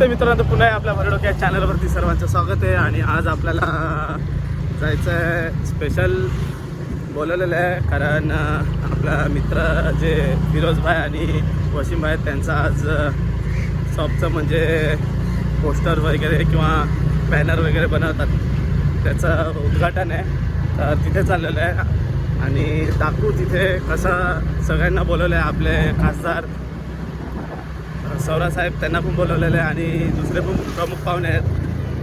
नमस्ते मित्रांनो पुन्हा आपल्या भरडोक चॅनलवरती सर्वांचं स्वागत आहे आणि आज आपल्याला जायचं आहे स्पेशल बोलवलेलं आहे कारण आपला मित्र जे फिरोजभाई आणि वसीमभाई आहेत, त्यांचा आज शॉपचं म्हणजे पोस्टर वगैरे किंवा बॅनर वगैरे बनवतात. त्याचं उद्घाटन आहे. तर तिथे चाललेलं आहे. आणि दाखवू तिथे कसं सगळ्यांना बोलवलं आहे आपले खासदार साहेब त्यांना पण बोलवलेलं आहे आणि दुसरे पण प्रमुख पाहुणे आहेत.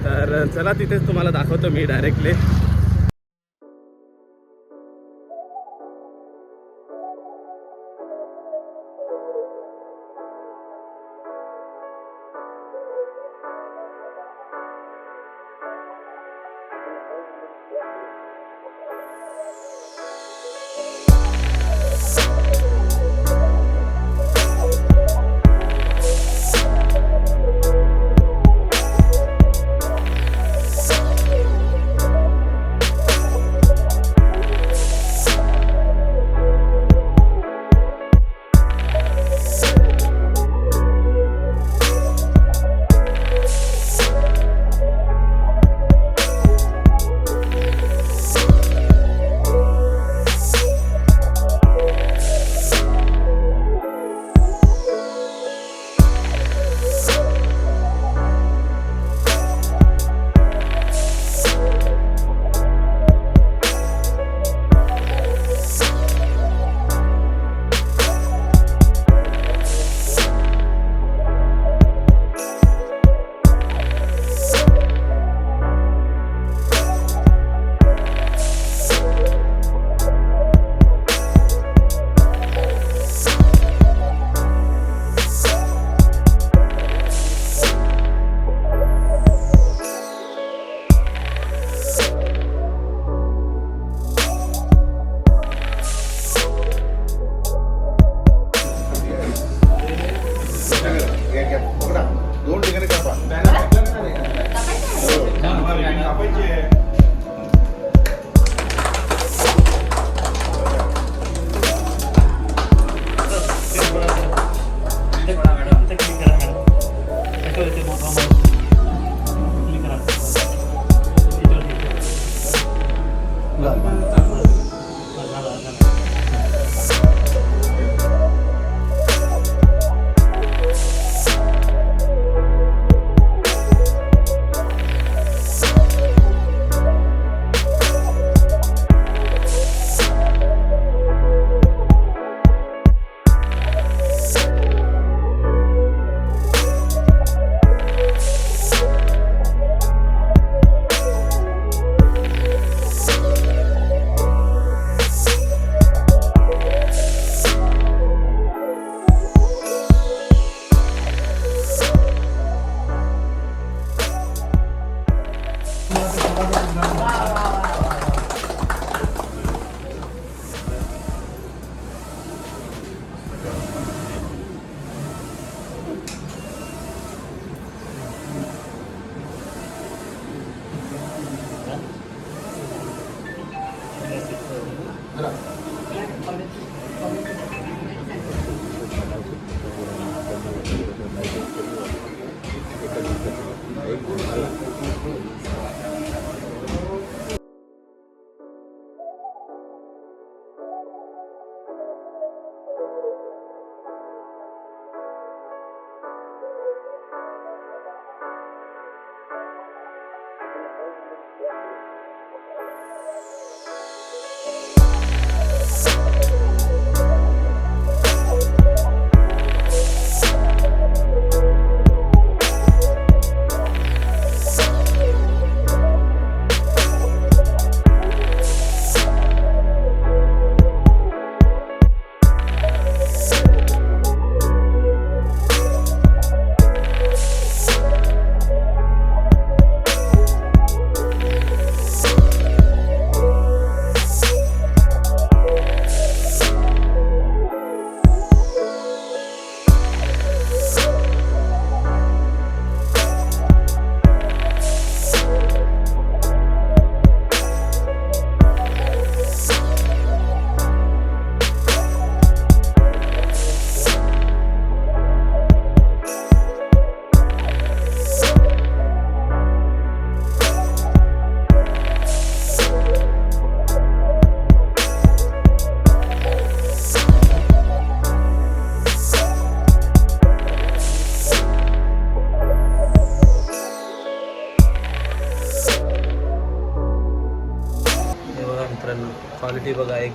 तर चला तिथेच तुम्हाला दाखवतो मी डायरेक्टली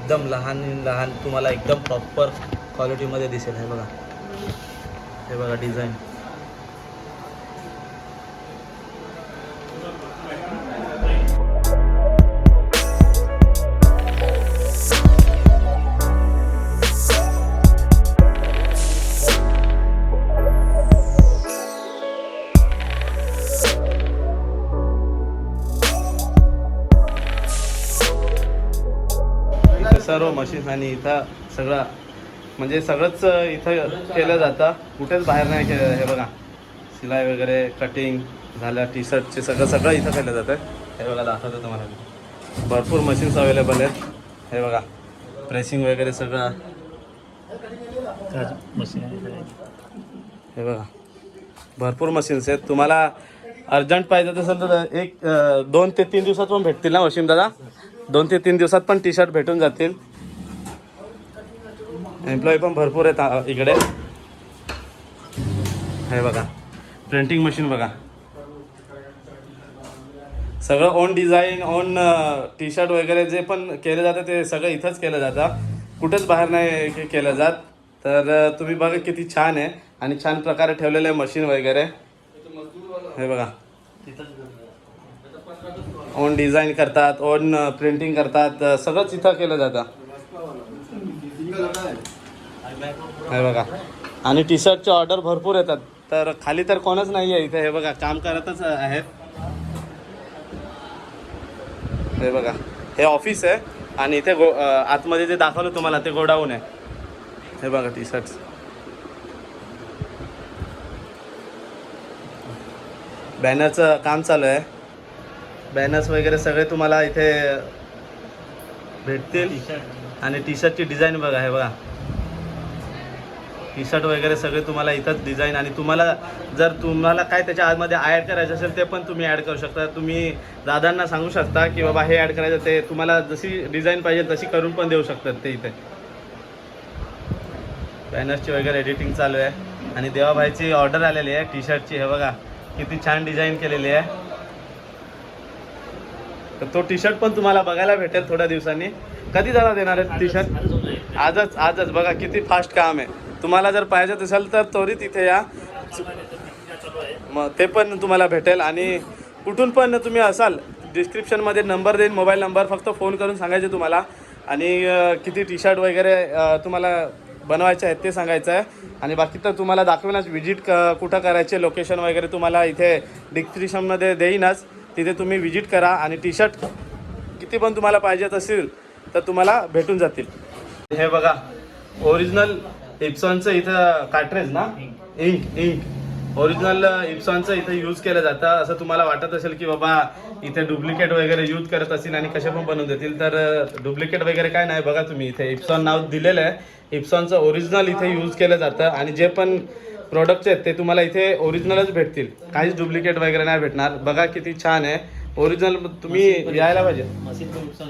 एकदम लहान लहान तुम्हाला एकदम प्रॉपर क्वालिटीमध्ये दिसेल. हे बघा. हे बघा डिझाईन सर्व मशीन आणि इथं सगळं म्हणजे सगळंच इथं केलं जातं. कुठेच बाहेर नाही केलं हे बघा. शिलाई वगैरे कटिंग झालं टी शर्टचे सगळं सगळं इथं केलं जातं. हे बघा दाखवतो तुम्हाला मी. भरपूर मशीन्स अवेलेबल आहेत. हे बघा. प्रेसिंग वगैरे सगळं. हे बघा. भरपूर मशीन्स आहेत. तुम्हाला अर्जंट पाहिजे असेल तर एक दोन ते तीन दिवसात पण भेटतील ना मशीन दादा? दोन ते तीन दिवसात पण टी शर्ट भेटून जातील. एम्प्लॉई पण भरपूर आहेत इकडे. हे बघा प्रिंटिंग मशीन बघा. सगळं own design own T shirt वगैरे जे पण केलं जातं ते सगळं इथंच केलं जातं. कुठंच बाहेर नाही केलं जात. तर तुम्ही बघा किती छान आहे. आणि छान प्रकारे ठेवलेलं आहे मशीन वगैरे. हे बघा. ओन डिझाईन करतात ओन प्रिंटिंग uh, करतात uh, सगळंच इथं केलं जातं. हे बघा. आणि टी शर्टचे ऑर्डर भरपूर येतात. तर खाली तर कोणच नाही आहे इथे. हे बघा काम करतच आहेत. हे बघा. हे ऑफिस आहे. आणि इथे गो आतमध्ये जे दाखवलं तुम्हाला ते गोडाऊन आहे. हे बघा टी शर्ट्स बॅनरचं काम चालू आहे. बॅनर्स वगैरे सगळे तुम्हाला इथे भेटतील. आणि टी शर्टची डिझाईन बघा हे बघा. टी शर्ट वगैरे सगळे तुम्हाला इथंच डिझाईन आणि तुम्हाला जर तुम्हाला काय त्याच्या आतमध्ये ॲड करायचं असेल ते पण तुम्ही ॲड करू शकता. तुम्ही दादांना सांगू शकता की बाबा हे ॲड करायचं ते तुम्हाला जशी डिझाईन पाहिजे तशी करून पण देऊ शकतात ते इथे. बॅनर्सची वगैरे एडिटिंग चालू आहे. आणि देवाभाईची ऑर्डर आलेली आहे टी शर्टची हे बघा. किती छान डिझाईन केलेली आहे. तर तो टी शर्ट पण तुम्हाला बघायला भेटेल थोड्या दिवसांनी. कधी दादा देणार आहे टी शर्ट आजच आजच. बघा किती फास्ट काम आहे. तुम्हाला जर पाहिजे असेल तर त्वरित इथे या. मग ते पण तुम्हाला भेटेल. आणि कुठून पण तुम्ही असाल डिस्क्रिप्शनमध्ये नंबर देईन मोबाईल नंबर फक्त फोन करून सांगायचे तुम्हाला. आणि किती टी शर्ट वगैरे तुम्हाला बनवायचे आहेत ते सांगायचं आहे. आणि बाकी तर तुम्हाला दाखवेनच व्हिजिट क कुठं करायचे लोकेशन वगैरे तुम्हाला इथे डिस्क्रिप्शनमध्ये देईनच. तिथे तुम्ही विजिट करा आणि टी शर्ट किती पण तुम्हाला पाहिजेत असेल तर तुम्हाला भेटून जातील. हे बघा ओरिजिनल इप्सॉनचं इथं कार्ट्रेज ना? इंक इंक ओरिजिनल इप्सॉनचं इथं यूज केलं जातं. असं तुम्हाला वाटत असेल की बाबा इथे डुप्लिकेट वगैरे यूज करत असतील आणि कसे पण बनवून देतील तर uh, डुप्लिकेट वगैरे काय नाही. बघा तुम्ही इथे इप्सॉन नाव दिलेलं आहे. इप्सॉनचं ओरिजिनल इथे यूज केलं जातं. आणि जे पण प्रोडक्ट्स आहेत ते तुम्हाला इथे ओरिजिनलच भेटतील. काहीच डुप्लिकेट वगैरे नाही भेटणार. बघा किती छान आहे. ओरिजिनल तुम्ही यायला पाहिजे.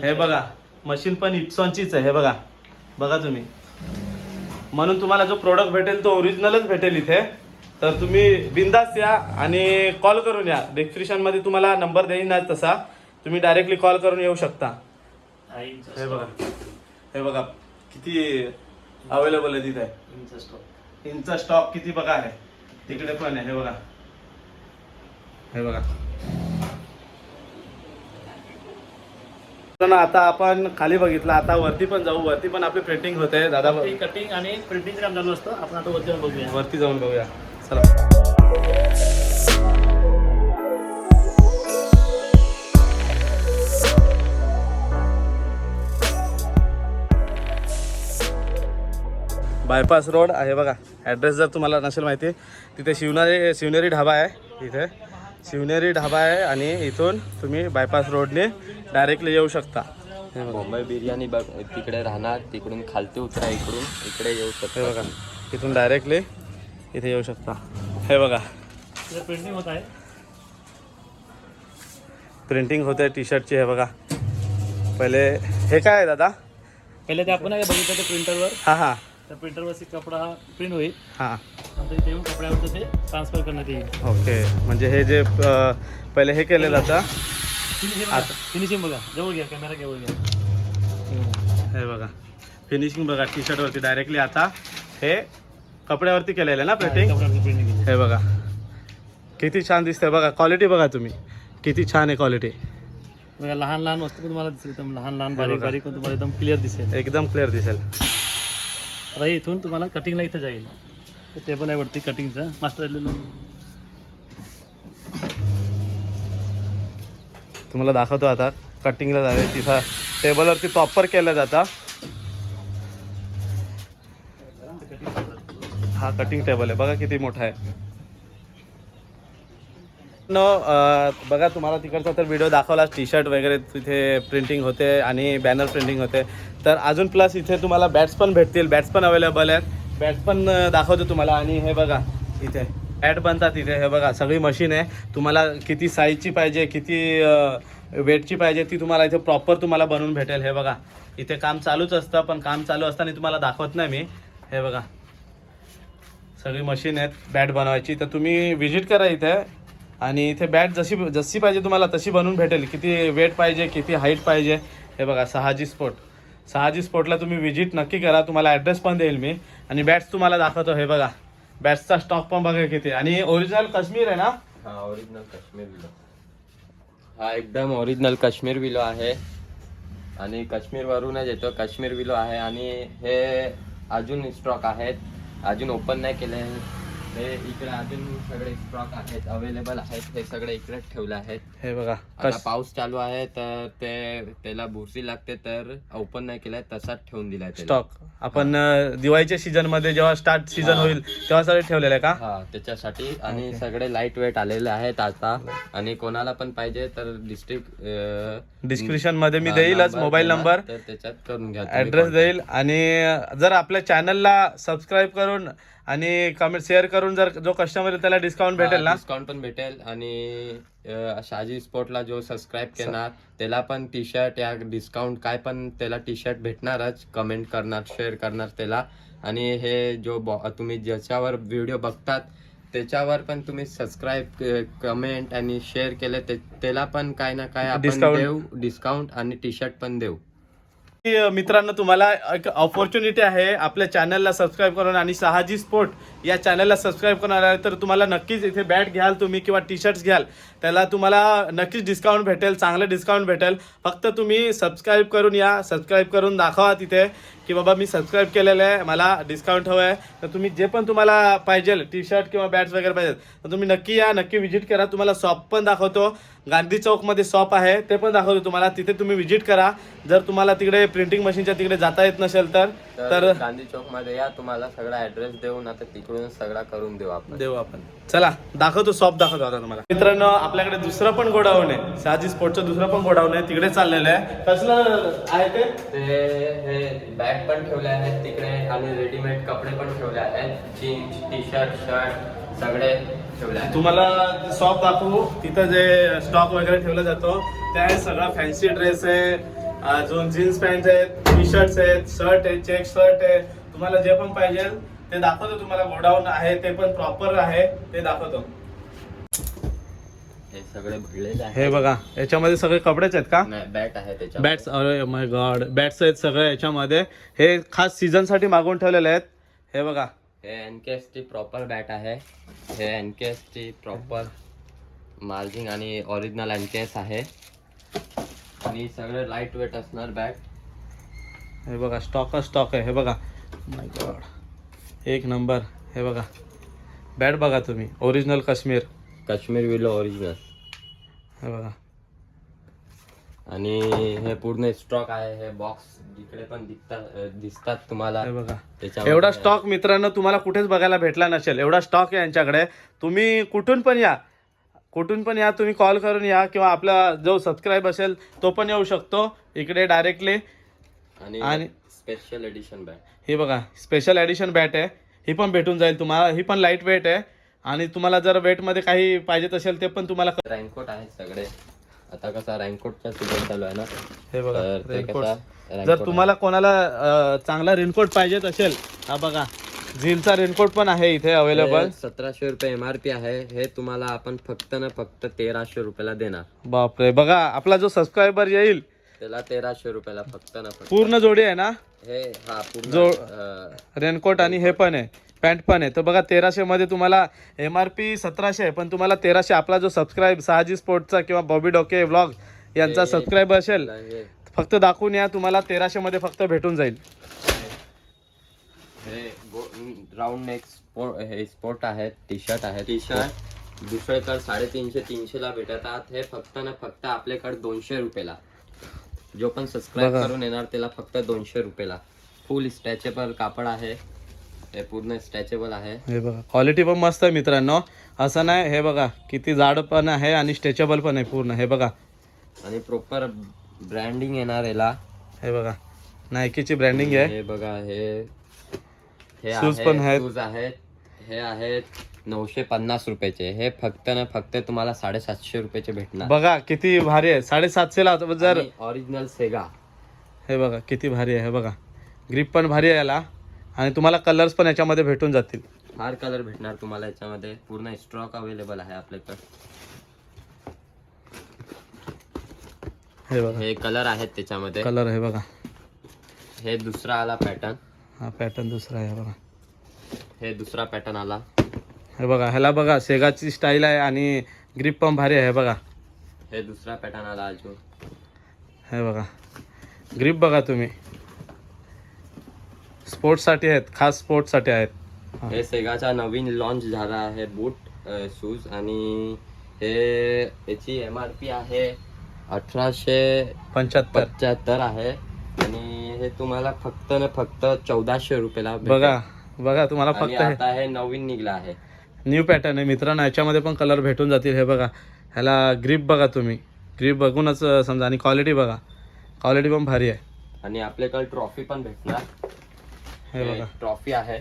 हे बघा. मशीन पण इप्सॉनचीच आहे. हे बघा. बघा तुम्ही. म्हणून तुम्हाला जो प्रोडक्ट भेटेल तो ओरिजिनलच भेटेल इथे. तर तुम्ही बिंदास या आणि कॉल करून या. डिस्क्रिप्शनमध्ये तुम्हाला नंबर देईनच तसा. तुम्ही डायरेक्टली कॉल करून येऊ शकता. हे बघा. हे बघा. किती अवेलेबल आहे तिथे. इंचा स्टॉक किती बघा आहे? तिकडे पण आहे हे बघा. हे बघा. तर आता आपण खाली बघितलं आता वरती पण जाऊ वरती पण आपली प्रिंटिंग होते दादा कटिंग आणि प्रिंटिंग काम चालू असतं आपण आता वरती जाऊन बघूया. वरती जाऊन बघूया. चला. बायपास रोड आहे बघा. ॲड्रेस जर तुम्हाला नसेल माहिती तिथे शिवनारी शिवनेरी ढाबा आहे इथे. शिवनेरी ढाबा आहे आणि इथून तुम्ही बायपास रोडने डायरेक्टली येऊ शकता. हे बघा. मुंबई बिर्याणी बघ तिकडे राहणार तिकडून खालती उतरा इकडून इकडे येऊ हे शकतो बघा. इथून डायरेक्टली इथे येऊ शकता. हे बघा. प्रिंटिंग होत आहे. प्रिंटिंग होते टी शर्टची हे बघा. पहिले हे काय आहे दादा? पहिले ते आपण बघितलं ते प्रिंटरवर हां हां. त्या प्रिंटरवरती कपडा प्रिंट होईल. हाँ. नंतर इथे येऊन कपड्यावरचं ते ट्रान्सफर करण्यात येईल. ओके. म्हणजे हे जे अं, पहिले हे केलेलं होतं फिनिशिंग बघा. फिनिशिंग बघा. जवळ घ्या कॅमेरा जवळ घ्या. हे बघा. फिनिशिंग बघा टी शर्टवरती डायरेक्टली आता हे कपड्यावरती केलेलं आहे ना प्रिंटिंग कपड्यावरती प्रिंटिंग केली हे बघा. किती छान दिसतंय बघा. क्वालिटी बघा तुम्ही. किती छान आहे क्वालिटी बघा लहान लहान वस्तू पण तुम्हाला दिसेल. एकदम लहान लहान बारीक बघा. बारीक पण तुम्हाला एकदम क्लिअर दिसेल. एकदम क्लिअर दिसेल. आता इथून तुम्हाला कटिंगला इथं जाईल. टेबल आहे वरती कटिंगचं मास्टर तुम्हाला दाखवतो आता. कटिंगला जावे. तिथं टेबलवरती प्रॉपर केलं जातं. हा कटिंग टेबल आहे. बघा किती मोठा आहे. न बघा तुम्हाला तिकडचा तर व्हिडिओ दाखवला टी शर्ट वगैरे तिथे प्रिंटिंग होते आणि बॅनर प्रिंटिंग होते. तर अजून प्लस इथे तुम्हाला बॅट्स पण भेटतील. बॅट्स पण अवेलेबल आहेत. बॅट्स पण दाखवतो तुम्हाला. आणि हे बघा इथे. बॅट बनतात इथे. हे बघा सगळी मशीन आहे. तुम्हाला किती साईजची पाहिजे किती वेटची पाहिजे ती तुम्हाला इथे प्रॉपर तुम्हाला बनवून भेटेल. हे बघा इथे काम चालूच असतं पण काम चालू असताना तुम्हाला दाखवत नाही मी. हे बघा सगळी मशीन आहेत बॅट बनवायची. तर तुम्ही व्हिजिट करा इथे. आणि इथे बॅट जशी जशी पाहिजे तुम्हाला तशी बनवून भेटेल. किती वेट पाहिजे किती हाईट पाहिजे. हे बघा सहाजी स्पोर्ट सहाजी स्पोर्टला तुम्ही व्हिजिट नक्की करा. तुम्हाला ॲड्रेस पण देईल मी. आणि बॅट्स तुम्हाला दाखवतो. हे बघा. बॅट्सचा स्टॉक पण बघा किती. आणि ओरिजिनल काश्मीर आहे ना? हा ओरिजिनल काश्मीर विलो. हा एकदम ओरिजिनल काश्मीर विलो आहे. आणि काश्मीर वरूनच येतो. काश्मीर विलो आहे. आणि हे अजून स्टॉक आहेत. अजून ओपन नाही केले. हे इकडे अजून सगळे स्टॉक आहेत अवेलेबल आहेत हे सगळे इकडे ठेवले आहेत हे बघा आता पाऊस चालू आहे तर ते त्याला बुरशी लागते तर ओपन नाही केलाय तसाच ठेवून दिलाय. स्टॉक आपण दिवाळीच्या सीझनमध्ये जेव्हा स्टार्ट सीझन. होईल तेव्हा सगळे ठेवलेलं आहे का हा त्याच्यासाठी आणि. सगळे लाइट वेट आलेले आहेत आता आणि कोणाला पण पाहिजे तर डिस्ट्रिक्ट डिस्क्रिप्शनमध्ये मी देईलच मोबाईल नंबर तर त्याच्यात करून घ्या ऍड्रेस. देईल आणि जर आपल्या चॅनलला सबस्क्राईब करून आणि कमेंट शेअर करून जर जो कस्टमर त्याला डिस्काउंट भेटेल ना? डिस्काउंट पण भेटेल. आणि अं, शहाजी स्पोर्टला जो सबस्क्राईब करणार त्याला पण टी शर्ट या डिस्काउंट काय पण त्याला टी शर्ट भेटणारच. कमेंट करणार शेअर करणार त्याला. आणि हे जो बॉ- तुम्ही ज्याच्यावर व्हिडिओ बघतात त्याच्यावर पण तुम्ही सबस्क्राईब कमेंट आणि शेअर केले ते- त्याला पण काय ना काय आपण Discount. देऊ डिस्काउंट आणि टी शर्ट पण देऊ. मित्रांनो तुम्हाला एक ऑपॉर्च्युनिटी आहे आपल्या चॅनलला सबस्क्राईब करून आणि सहाजी स्पोर्ट या चॅनलला सबस्क्राईब करून आला तर तुम्हाला नक्कीच इथे बॅट घ्याल तुम्ही किंवा टी शर्ट्स घ्याल. त्याला तुम्हाला नक्कीच डिस्काउंट भेटेल चांगलं डिस्काउंट भेटेल. फक्त तुम्ही सबस्क्राईब करून या सबस्क्राईब करून दाखवा तिथे. की बाबा मी सबस्क्राईब केलेलं आहे मला डिस्काउंट हवं आहे तर तुम्ही जे पण तुम्हाला पाहिजे टी शर्ट किंवा बॅट्स वगैरे पाहिजेत तर तुम्ही नक्की या नक्की व्हिजिट करा. तुम्हाला शॉप पण दाखवतो. गांधी चौकमध्ये शॉप आहे ते पण दाखवतो तुम्हाला. तिथे तुम्ही व्हिजिट करा. जर तुम्हाला तिकडे प्रिंटिंग मशीनच्या तिकडे जाता येत नसेल तर तर गांधी चौकमध्ये या तुम्हाला सगळा ऍड्रेस देऊन आता तिकडून सगळा करून देऊ आपण. देऊ आपण. चला दाखवतो शॉप दाखवतो आता तुम्हाला. मित्रांनो आपल्याकडे दुसरं पण गोडाऊन आहे. शहाजी स्पोर्टचं दुसरं पण गोडाऊन आहे. तिकडे चाललेलं आहे. कसलं आहे ते? हे बॅग पण ठेवले आहेत तिकडे आणि रेडीमेड कपडे पण ठेवले आहेत जीन्स टी शर्ट शर्ट सगळे ठेवले आहेत. तुम्हाला शॉप दाखवू तिथं जे स्टॉक वगैरे ठेवला जातो ते सगळा फॅन्सी ड्रेस आहे अजून जीन्स पॅन्ट आहेत टी शर्ट्स आहेत शर्ट आहे चेक शर्ट आहे. तुम्हाला जे पण पाहिजे ते दाखवतो तुम्हाला. गोडाऊन आहे ते पण प्रॉपर आहे ते दाखवतो. हे सगळे भरलेले हे बघा याच्यामध्ये सगळे कपडेच आहेत का? नाही बॅट आहे त्याच्या बॅट्स अरे माय गॉड बॅट्स आहेत सगळे याच्यामध्ये. हे खास सीझनसाठी मागवून ठेवलेले आहेत. हे बघा. हे एनकेएस ची प्रॉपर बॅट आहे. हे एनकेएस ची प्रॉपर मार्जिंग आणि ओरिजिनल एनकेएस आहे. आणि सगळे लाइट वेट असणार बॅट हे बघा स्टॉक स्टॉक आहे. हे बघा. माय गॉड एक नंबर हे बघा. बॅट बघा तुम्ही. Original Kashmir Kashmir willow original. हे बघा. आणि हे पूर्ण स्टॉक आहे हे बॉक्स जिकडे पण दिसतात तुम्हाला. हे बघा. त्याच्यावर एवढा स्टॉक मित्रांनो तुम्हाला कुठेच बघायला भेटला नसेल. एवढा स्टॉक आहे यांच्याकडे. तुम्ही कुठून पण या. कुठून पण या तुम्ही कॉल करून या किंवा आपला जो सबस्क्राईब असेल तो पण येऊ शकतो. इकडे डायरेक्टली आणि आणि- स्पेशल एडिशन बॅग ही बघा स्पेशल ॲडिशन बॅट आहे. ही पण भेटून जाईल तुम्हाला. ही पण लाइट वेट आहे. आणि तुम्हाला जर वेटमध्ये काही पाहिजे असेल ते पण तुम्हाला रँकोट आहेत सगळे. आता कसा रँकोटचा सीझन चालू आहे ना? हे बघा तर ते रेनकोट कसा जर raincoat तुम्हाला कोणाला अं, चांगला रेनकोट पाहिजेत असेल हा बघा झीलचा रेनकोट पण आहे इथे अवेलेबल सतराशे रुपये एमआरपी आहे. हे तुम्हाला आपण फक्त ना फक्त तेराशे रुपयाला देणार. बापरे बघा आपला जो सबस्क्रायबर येईल त्याला तेराशे रुपयाला फक्त ना फक्त. पूर्ण जोडी आहे ना? हे हा पूर्ण जो- अं, रेनकोट आणि हे पण आहे. पॅन्ट पण आहे. तर बघा तेराशे मध्ये तुम्हाला एम आर पी सतराशे आहे पण तुम्हाला तेराशे आपला जो सबस्क्राईब सहाजी स्पोर्टचा किंवा बॉबी डोके व्लॉग यांचा सबस्क्राईब असेल फक्त दाखवून या तुम्हाला तेराशे मध्ये फक्त भेटून जाईल. हे राऊंड नेक स्पोर्ट हे स्पोर्ट आहेत टी शर्ट आहे. टी शर्ट दुसरेकडे साडेतीनशे तीनशेला भेटतात हे फक्त ना फक्त आपल्याकडे दोनशे रुपयाला. जो पण सबस्क्राईब. करून येणार त्याला फक्त दोनशे रुपयाला. फुल स्ट्रेचेबल कापड आहे. पूर्ण स्ट्रेचेबल आहे. हे बघा क्वालिटी पण मस्त आहे मित्रांनो. असं नाही हे बघा किती जाड पण आहे आणि स्ट्रेचेबल पण आहे पूर्ण. हे बघा. आणि प्रॉपर ब्रँडिंग येणार याला. हे बघा नायकीची ब्रँडिंग आहे. हे बघा हे हे Shoes पण आहेत. शूज आहेत हे आहेत नऊशे पन्नास रुपयाचे. हे फक्त ना फक्त तुम्हाला साडेसातशे रुपयाचे भेटणार. बघा किती भारी आहे. साडेसातशे ला जर ओरिजिनल सेगा हे बघा किती भारी आहे हे बघा. ग्रिप पण भारी आहे याला. आणि तुम्हाला कलर्स पण याच्यामध्ये भेटून जातील. फार कलर भेटणार तुम्हाला याच्यामध्ये. पूर्ण स्टॉक अवेलेबल आहे आपल्याकडे. हे बघा. हे कलर आहेत त्याच्यामध्ये. कलर आहे बघा. हे दुसरा आला पॅटर्न हा पॅटर्न दुसरा आहे बघा. हे दुसरा पॅटर्न आला. हे बघा ह्याला बघा सेगाची स्टाईल आहे आणि ग्रिप पण भारी आहे हे बघा. हे दुसरा पॅटर्न आला अजून. हे बघा. ग्रिप बघा तुम्ही. स्पोर्ट्ससाठी आहेत खास स्पोर्ट्ससाठी आहेत. हा. सेगाचा नवीन लॉन्च झाला आहे बूट शूज आणि हे याची एम आर पी आहे अठराशे पंच्याहत्तर. पंच्याहत्तर आहे. आणि हे तुम्हाला फक्त न फक्त चौदाशे रुपयाला. बघा बघा तुम्हाला फक्त हे आता हे नवीन निघला आहे. न्यू पॅटर्न आहे मित्रांनो याच्यामध्ये पण कलर भेटून जातील हे बघा. ह्याला ग्रिप बघा तुम्ही. ग्रिप बघूनच समजा आणि क्वालिटी बघा. क्वालिटी पण भारी आहे. आणि आपल्याकडे ट्रॉफी पण भेटणार. हे बघा. ट्रॉफी आहे.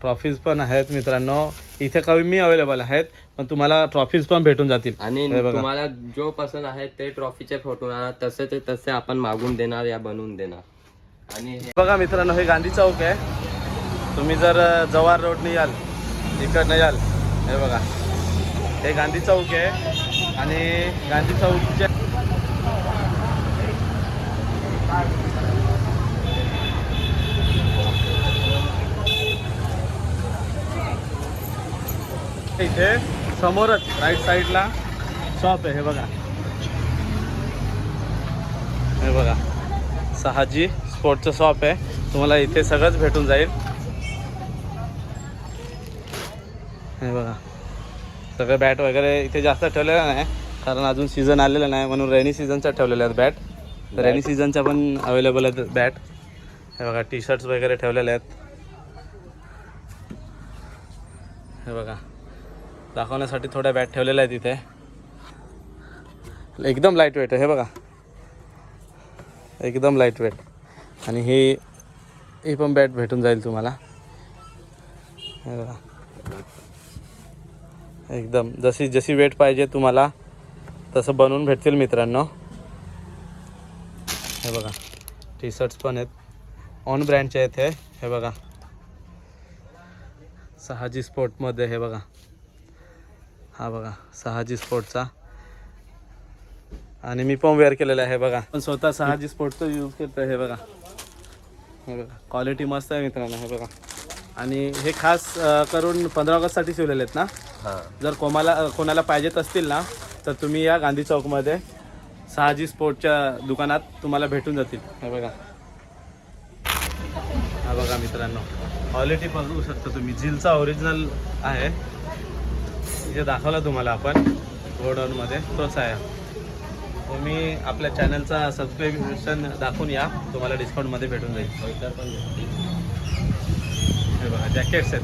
ट्रॉफीज पण आहेत मित्रांनो. इथे कमी अवेलेबल आहेत पण तुम्हाला ट्रॉफीज पण भेटून जातील. आणि. तुम्हाला जो पसंत आहे ते ट्रॉफीचे फोटो तसे ते तसे आपण मागून देणार या बनवून देणार. आणि हे बघा मित्रांनो हे गांधी चौक आहे. तुम्ही जर अ, जवाहर रोडने याल इकडनं याल हे बघा. हे गांधी चौक आहे. आणि गांधी चौकच्या इथे. समोरच राईट साईडला शॉप आहे हे बघा. हे बघा. सहाजी स्पोर्टचं शॉप आहे. तुम्हाला इथे सगळंच भेटून जाईल. हे बघा. सगळे बॅट वगैरे इथे जास्त ठेवलेलं नाही कारण अजून सीझन आलेलं नाही म्हणून रेनी सीझनच्या ठेवलेल्या आहेत बॅट रेनी सीझनच्या पण अवेलेबल आहेत बॅट हे बघा टी शर्ट्स वगैरे ठेवलेले आहेत. हे बघा. दाखवण्यासाठी थोड्या बॅट ठेवलेल्या आहेत इथे. एकदम लाइट वेट आहे हे बघा. एकदम लाइट वेट आणि ही ही पण बॅट भेटून जाईल तुम्हाला. हे बघा. एकदम जशी जशी वेट पाहिजे तुम्हाला तसं बनवून भेटतील मित्रांनो. हे बघा. टी शर्ट्स पण आहेत. ऑन ब्रँडचे आहेत हे हे बघा. सहाजी स्पोर्टमध्ये हे बघा. हा बघा सहाजी स्पोर्टचा. आणि मी पण वेअर केलेलं आहे हे बघा. पण स्वतः सहाजी स्पोर्टचं यूज करतो हे बघा. हे बघा क्वालिटी मस्त आहे मित्रांनो हे बघा. आणि हे खास करून पंधरा ऑगस्टसाठी शिवलेले आहेत ना? हा. जर कोणाला कोणाला पाहिजेत असतील ना तर तुम्ही या गांधी चौकमध्ये सहाजी स्पोर्टच्या दुकानात तुम्हाला भेटून जातील. हे बघा. हा बघा मित्रांनो क्वालिटी बघू शकता तुम्ही. झिलचा ओरिजिनल आहे. जे दाखवला तुम्हाला आपण गोडाऊनमध्ये तोच आहे. तुम्ही आपल्या चॅनलचा सबस्क्रिप्शन दाखवून या. तुम्हाला डिस्काउंटमध्ये भेटून जाईल. हे बघा जॅकेट्स आहेत.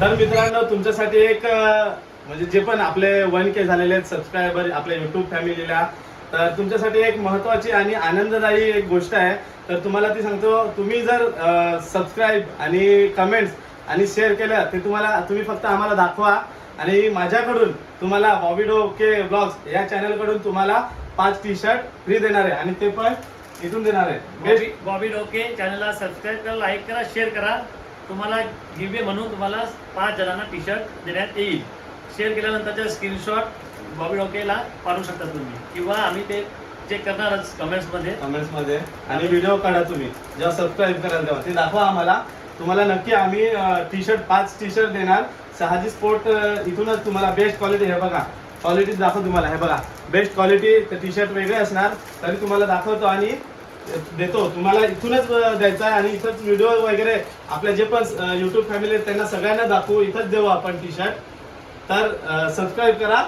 तर मित्रांनो तुमच्यासाठी एक म्हणजे जे पण आपले वन के झालेले आहेत सबस्क्रायबर आपल्या युट्यूब फॅमिलीला तर तुमच्यासाठी एक महत्वाची आणि आनंददायी एक गोष्ट आहे. तर तुम्हाला ती सांगतो तुम्ही जर सबस्क्राईब आणि कमेंट्स आणि शेअर केलं ते तुम्हाला तुम्ही फक्त आम्हाला दाखवा. आणि माझ्याकडून तुम्हाला बॉबीडो के ब्लॉग्स या चॅनलकडून तुम्हाला पाच टी शर्ट फ्री देणार आहे. आणि ते पण इथून देणार आहे. बॉबी बॉबी डोके चॅनलला सबस्क्राईब करा लाईक करा शेअर करा. तुम्हाला गिवे म्हणून तुम्हाला पाच जणांना टी शर्ट देण्यात येईल. शेअर केल्यानंतरचा स्क्रीनशॉट बॉबी डोकेला पाठवू शकता तुम्ही. किंवा आम्ही ते चेक करणारच कमेंट्समध्ये. कमेंट्समध्ये. आणि व्हिडिओ काढा तुम्ही. जेव्हा सबस्क्राईब कराल तेव्हा. ते दाखवा आम्हाला. तुम्हाला नक्की आम्ही टी शर्ट पाच टी शर्ट देणार. शहाजी स्पोर्ट इथूनच तुम्हाला बेस्ट क्वालिटी हे बघा. क्वालिटी दाखव तुम्हाला हे बघा. बेस्ट क्वालिटी ते टी शर्ट वेगळे असणार तरी तुम्हाला दाखवतो आणि देतो. तुम्हाला इथूनच द्यायचा आहे आणि इथंच व्हिडिओ वगैरे आपले जे पण युट्यूब फॅमिली आहेत त्यांना सगळ्यांना दाखवू इथंच देऊ आपण टी शर्ट तर सबस्क्राईब करा.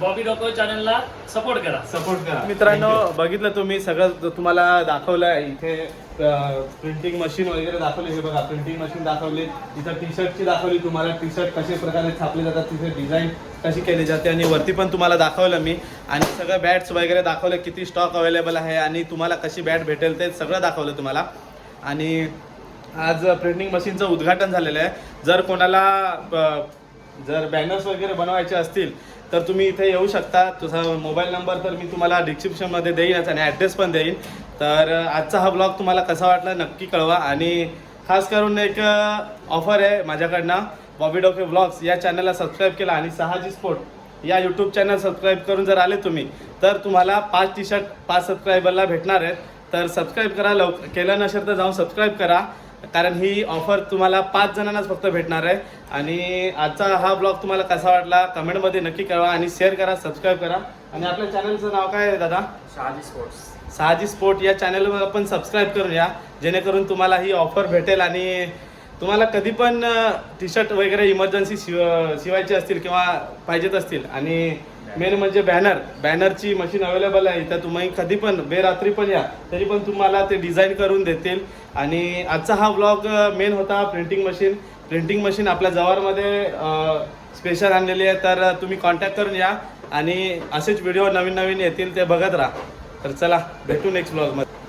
बॉबी डॉको चॅनलला सपोर्ट करा. सपोर्ट करा. मित्रांनो बघितलं तुम्ही सगळं तुम्हाला दाखवलं इथे प्रिंटिंग मशीन वगैरे दाखवली. हे बघा प्रिंटिंग मशीन दाखवली. इथं टी शर्टची दाखवली तुम्हाला. टी शर्ट कशा प्रकारे छापले जातात तिथे डिझाईन कशी केली जाते आणि वरती पण तुम्हाला दाखवलं मी. आणि सगळं बॅट्स वगैरे दाखवलं किती स्टॉक अवेलेबल आहे आणि तुम्हाला कशी बॅट भेटेल ते सगळं दाखवलं तुम्हाला. आणि आज प्रिंटिंग मशीनचं उद्घाटन झालेलं आहे. जर कोणाला जर बॅनर्स वगैरे बनवायचे असतील तर तुम्ही इथे येऊ शकता. तुझा मोबाईल नंबर तर मी तुम्हाला डिस्क्रिप्शनमध्ये देईनच आणि ॲड्रेस पण देईन. तर आजचा हा ब्लॉग तुम्हाला कसा वाटला नक्की कळवा आणि खास करून एक ऑफर आहे माझ्याकडनं बॉबी डॉके ब्लॉग्स या चॅनलला सबस्क्राईब केला आणि सहाजी स्पोर्ट या यूट्यूब चॅनल सबस्क्राईब करून जर आले तुम्ही तर तुम्हाला पाच टी शर्ट पाच सबस्क्रायबरला भेटणार आहेत. तर सबस्क्राईब करा लवकर केलं नसेल तर जाऊन सबस्क्राईब करा. कारण ही ऑफर तुम्हाला पाच जणांनाच फक्त भेटणार आहे. आणि आजचा हा ब्लॉग तुम्हाला कसा वाटला कमेंटमध्ये नक्की कळवा आणि शेअर करा सबस्क्राईब करा. आणि आपल्या चॅनलचं नाव काय आहे दादा? शहाजी स्पोर्ट्स सहाजी स्पोर्ट या चॅनलवर आपण सबस्क्राईब करून या जेणेकरून तुम्हाला ही ऑफर भेटेल आणि तुम्हाला कधी पण टी शर्ट वगैरे इमर्जन्सी शिव शिवायचे असतील किंवा पाहिजेत असतील. आणि मेन म्हणजे बॅनर बॅनरची मशीन अवेलेबल आहे. तर तुम्ही कधी पण बेरात्री पण या. तरी पण तुम्हाला ते डिझाईन करून देतील. आणि आजचा हा ब्लॉग मेन होता प्रिंटिंग मशीन प्रिंटिंग मशीन आपल्या जवळमध्ये स्पेशल आणलेली आहे. तर तुम्ही कॉन्टॅक्ट करून या. आणि असेच व्हिडिओ नवीन नवीन येतील ते बघत राहा. तर चला भेटू नेक्स्ट ब्लॉगमध्ये